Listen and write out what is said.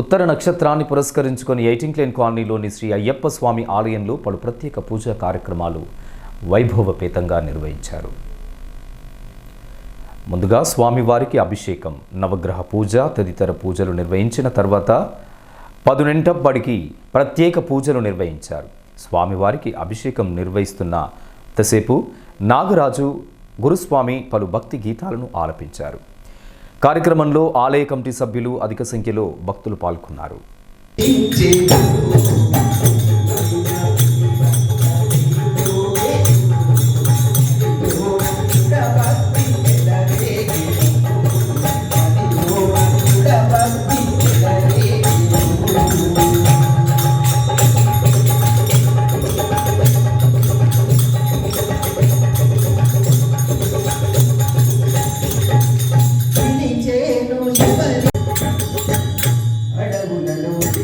ఉత్తర నక్షత్రాన్ని పురస్కరించుకొని ఎయిటింగ్లేన్ కాలనీలోని శ్రీ అయ్యప్ప స్వామి ఆలయంలో పలు ప్రత్యేక పూజా కార్యక్రమాలు వైభవపేతంగా నిర్వహించారు. ముందుగా స్వామివారికి అభిషేకం నవగ్రహ పూజ తదితర పూజలు నిర్వహించిన తర్వాత పదునెంటప్పటికి ప్రత్యేక పూజలు నిర్వహించారు. స్వామివారికి అభిషేకం నిర్వహిస్తున్న తసేపు నాగరాజు గురుస్వామి పలు భక్తి గీతాలను ఆలపించారు. కార్యక్రమంలో ఆలయ కమిటీ సభ్యులు అధిక సంఖ్యలో భక్తులు పాల్గొన్నారు. పులలో